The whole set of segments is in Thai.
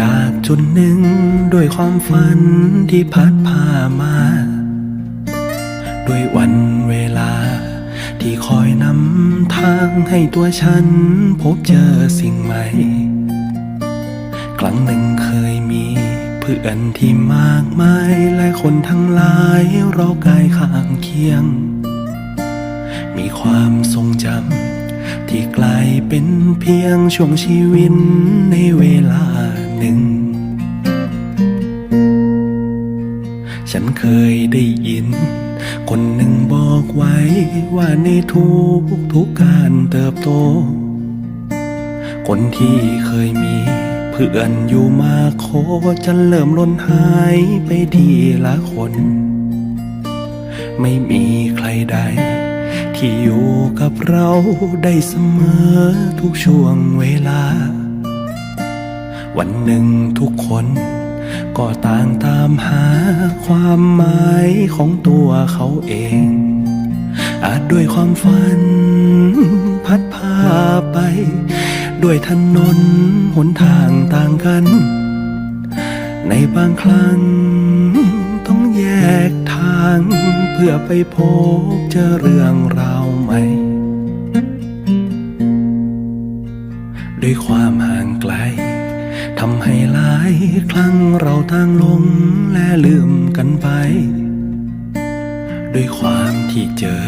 จากจุดหนึ่ง ด้วยความฝันที่พัดพามา ด้วยวันเวลา ที่คอยนำทางให้ตัวฉัน พบเจอสิ่งใหม่ ครั้งหนึ่งเคยมีเพื่อนที่มากมายและคนทั้งหลายรอกายข้างเคียง มีความทรงจำ ที่กลายเป็นเพียงช่วงชีวิตในเวลาหนึ่ง ฉันเคยได้ยิน คนหนึ่งบอกไว้ว่าในทุกทุกการเติบโต คนที่เคยมีเพื่อนอยู่มาโคจะเริ่มล้นหายไปทีละคน ไม่มีใครใด ที่อยู่กับเราได้เสมอทุกช่วงเวลา วันหนึ่งทุกคนก็ต่างตามหาความหมายของตัวเขาเอง อาจด้วยความฝันพัดพาไป ด้วยถนนหนทางต่างกัน ในบางครั้งต้องแยกทาง พื่อไปพบเจอเรื่องราวใหม่ ด้วยความห่างไกลทำให้หลายครั้งเราต่างหลงและลืมกันไป ด้วยความที่เจอ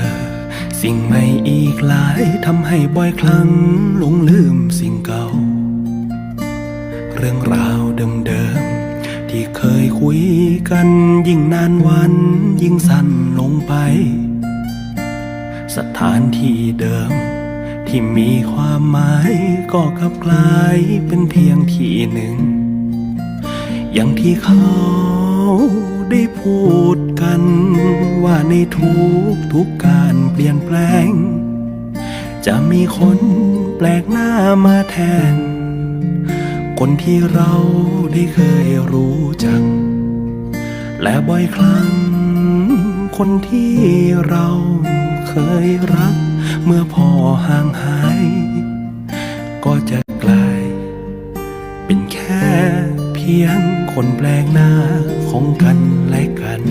สิ่งใหม่อีกหลายทำให้บ่อยครั้งหลงลืมสิ่งเก่า เรื่องราวเดิมๆ ที่เคยคุยกันยิ่งนานวันยิ่งสั้นลงไป สถานที่เดิม ที่มีความหมายก็กลับกลายเป็นเพียงที่หนึ่ง อย่างที่เขาได้พูดกันว่าในทุกทุกการเปลี่ยนแปลง จะมีคนแปลกหน้ามาแทน คนที่เราได้เคยรู้จัก และบ่อยครั้ง คนที่เราเคยรัก เมื่อพอห่างหาย ก็จะกลาย เป็นแค่เพียงคนแปลกหน้าของกันและกัน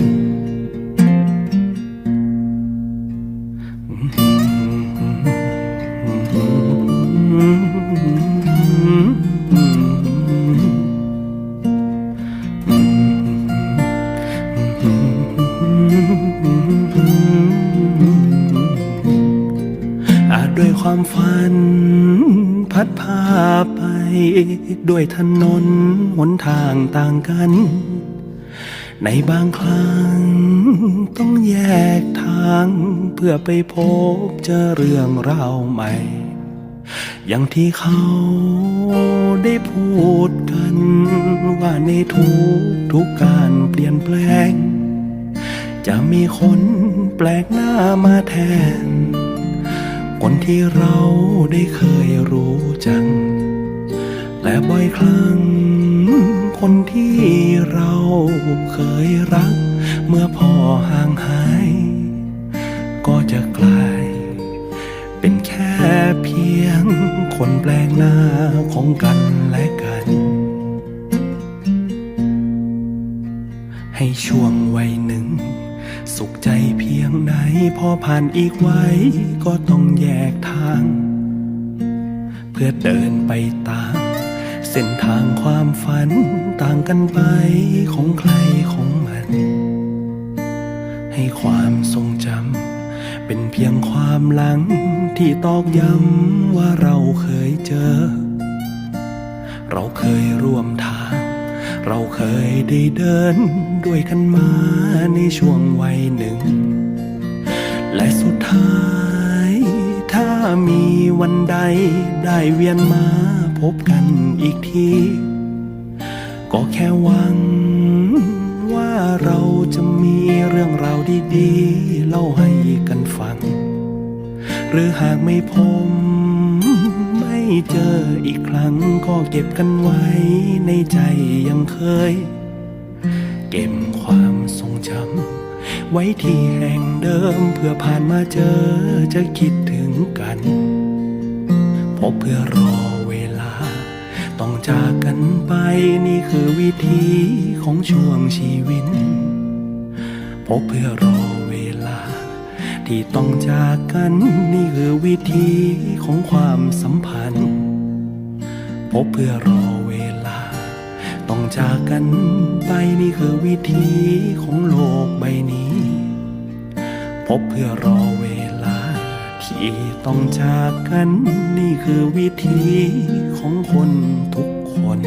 ด้วยความฝัน พัดพาไป ด้วยถนนหนทางต่างกัน ในบางครั้ง ต้องแยกทาง เพื่อไปพบเจอเรื่องราวใหม่ อย่างที่เขาได้พูดกัน ว่าในทุกทุกการเปลี่ยนแปลง จะมีคนแปลกหน้ามาแทน คนที่เราได้เคยรู้จัก และบ่อยครั้ง คนที่เราเคยรัก เมื่อพอห่างหาย ก็จะกลาย เป็นแค่เพียง คนแปลกหน้าของกันและกัน ให้ช่วงวัยหนึ่ง สุขใจเพียงไหนพอผ่านอีกไว้ก็ต้องแยกทาง เพื่อเดินไปตาม เส้นทางความฝันต่างกันไปของใครของมัน ให้ความทรงจำเป็นเพียงความหลังที่ตอกย้ำว่าเราเคยเจอ เราเคยร่วมทาง เราเคยได้เดินด้วยกันมาในช่วงวัยหนึ่ง และสุดท้าย ถ้ามีวันใดได้เวียนมาพบกันอีกที ก็แค่หวัง ว่าเราจะมีเรื่องราวดีๆ เล่าให้กันฟัง หรือหากไม่พบไม่ เจออีกครั้งก็เก็บกันไว้ในใจยังเคย เก็บความทรงจำไว้ที่แห่งเดิมเพื่อผ่านมาเจอจะคิดถึงกัน พบเพื่อรอเวลา ต้องจากกันไปนี่คือวิธีของช่วงชีวิต พบเพื่อรอ ที่ต้องจากกันนี่คือวิธีของความสัมพันธ์ พบเพื่อรอเวลา ต้องจากกันไปนี่คือวิธีของโลกใบนี้ พบเพื่อรอเวลา ที่ต้องจากกันนี่คือวิธีของคนทุกคน